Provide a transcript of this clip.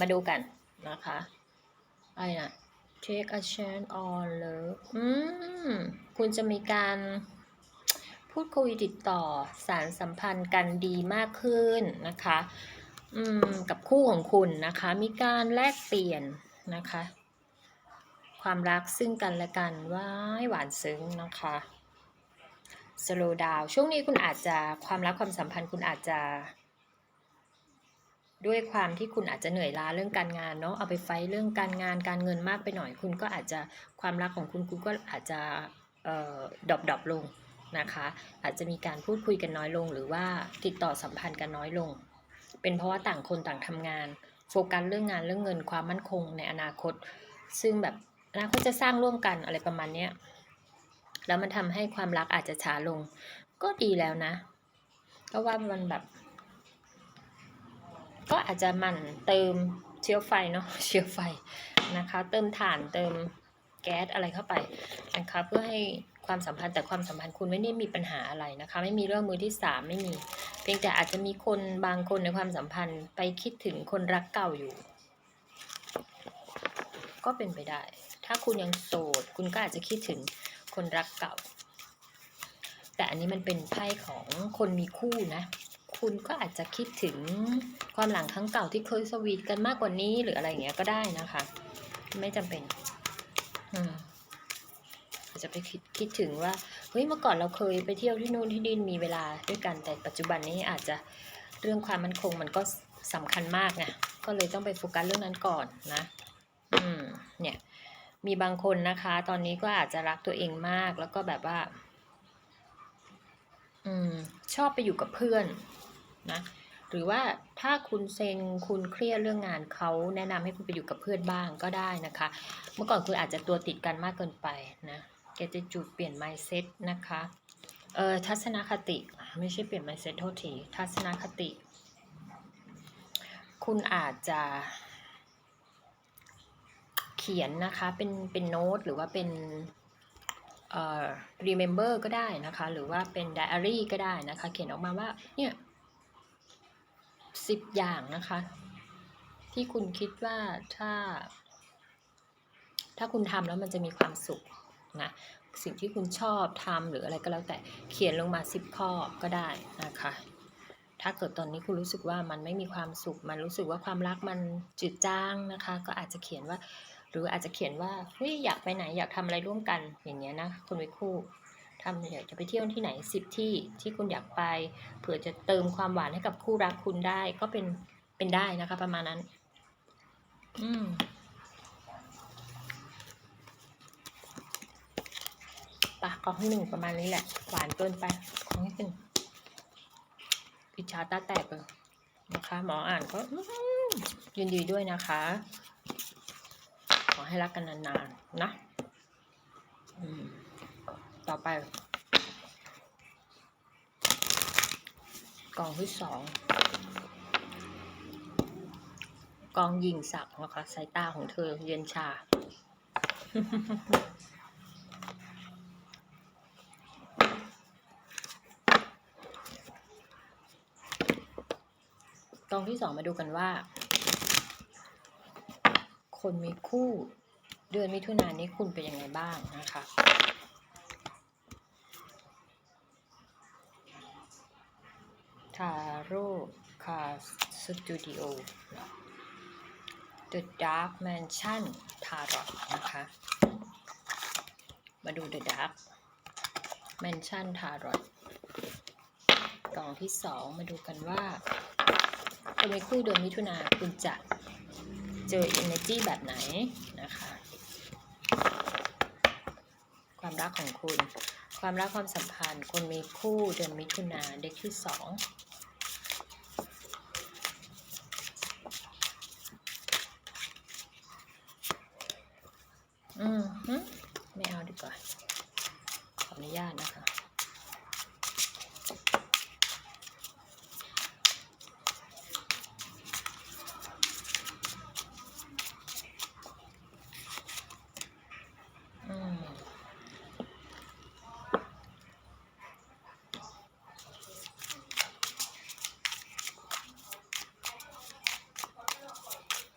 มาดูกันนะคะอะไรนะ take a chance on love อืม คุณจะมีการพูดคุยติดต่อสารสัมพันธ์กันดีมากขึ้นนะคะ อืม กับคู่ของคุณนะคะ มีการแลกเปลี่ยนนะคะ ความรักซึ่งกันและกันว้ายหวานซึ้งนะคะ slow down ช่วงนี้คุณอาจจะความรักความสัมพันธ์คุณอาจจะ ด้วยความที่คุณอาจจะเหนื่อยล้าเรื่องการงานเนาะเอาไปไฟเรื่องการงานการเงินมากไปหน่อย คุณก็อาจจะความรักของคุณคุณก็อาจจะเอ่อดรอปดอปลงนะคะอาจจะมีการพูดคุยกันน้อยลง หรือว่าติดต่อสัมพันธ์กันน้อยลง เป็นเพราะว่าต่างคนต่างทำงาน โฟกัสเรื่องงานเรื่องเงินความมั่นคงในอนาคต ซึ่งแบบอนาคตจะสร้างร่วมกันอะไรประมาณเนี้ยแล้วมันทำให้ความรักอาจจะช้าลง ก็ดีแล้วนะ ก็ว่ามันแบบ ก็อาจจะหมันเติมเชื้อไฟเนาะเชื้อไฟนะคะ เติมถ่านเติมแก๊สอะไรเข้าไปนะคะเพื่อให้ความสัมพันธ์แต่ความสัมพันธ์คุณไม่ได้มีปัญหาอะไรนะคะ ไม่มีเรื่องมือที่สามไม่มี เพียงแต่อาจจะมีคนบางคนในความสัมพันธ์ไปคิดถึงคนรักเก่าอยู่ ก็เป็นไปได้ ถ้าคุณยังโสด คุณก็อาจจะคิดถึงคนรักเก่า แต่อันนี้มันเป็นไพ่ของคนมีคู่นะ คุณก็อาจจะคิดถึงความหลังครั้งเก่าที่เคยสวีทกันมากกว่านี้หรืออะไรอย่างเงี้ยก็ได้นะคะ ไม่จำเป็นอืมอาจจะไปคิดคิดถึงว่าเฮ้ยเมื่อก่อนเราเคยไปเที่ยวที่นู่นที่ดินมีเวลาด้วยกันแต่ปัจจุบันนี้อาจจะเรื่องความมั่นคงมันก็สำคัญมากไงก็เลยต้องไปโฟกัสเรื่องนั้นก่อนนะ อืม เนี่ยมีบางคนนะคะ ตอนนี้ก็อาจจะรักตัวเองมากแล้วก็แบบว่า อืม ชอบไปอยู่กับเพื่อน นะหรือว่าถ้าคุณเซ็งคุณเครียดเรื่องงานเขาแนะนำให้คุณไปอยู่กับเพื่อนบ้างก็ได้นะคะ เมื่อก่อนคุณอาจจะตัวติดกันมากเกินไปนะแกจะจุดเปลี่ยน mindset นะคะเออทัศนคติไม่ใช่เปลี่ยน mindset โทษทีทัศนคติ คุณอาจจะเขียนนะคะเป็นเป็นโน้ตหรือว่าเป็นเอ่อ remember ก็ได้นะคะ หรือว่าเป็น diary ก็ได้นะคะ เขียนออกมาว่าเนี่ย สิบอย่างนะคะ ที่คุณคิดว่าถ้า ถ้าคุณทำแล้วมันจะมีความสุขนะสิ่งที่คุณชอบทำหรืออะไรก็แล้วแต่เขียนลงมาสิบข้อก็ได้นะคะ ถ้าเกิดตอนนี้คุณรู้สึกว่ามันไม่มีความสุข มันรู้สึกว่าความรักมันจืดจางนะคะ ก็อาจจะเขียนว่า หรืออาจจะเขียนว่าเฮ้ยอยากไปไหนอยากทำอะไรร่วมกันอย่างเงี้ยนะคนมีคู่ ทำอยากจะไปเที่ยวที่ไหนสิบที่ที่คุณอยากไป เผื่อจะเติมความหวานให้กับคู่รักคุณได้ก็เป็นเป็นได้นะคะ ประมาณนั้น อืมปะกองที่หนึ่งประมาณนี้แหละ หวานเกินไปกองที่หนึ่งอิจฉาตาแตกเลยนะคะ หมออ่านก็ยินดีด้วยนะคะ ขอให้รักกันนานๆนะ อืม ต่อไป กองที่สองกองยิงสักนะคะสายตาของเธอเย็นชา กองที่สองมาดูกันว่า คนมีคู่เดือนมิถุนายนนี้คุณเป็นยังไงบ้างนะคะ ทาโร่คาสตูดิโอ The Dark Mansion Tarot นะคะ มาดู The Dark Mansion Tarot กล่องที่สองมาดูกันว่าคนในคู่เดือนมิถุนาคุณจะเจอ energy แบบไหนนะคะ ความรักของคุณ ความรักความสัมพันธ์ คนมีคู่เดือนมิถุนาเด็กที่สองอืมไม่เอาดีกว่า ขออนุญาตนะคะ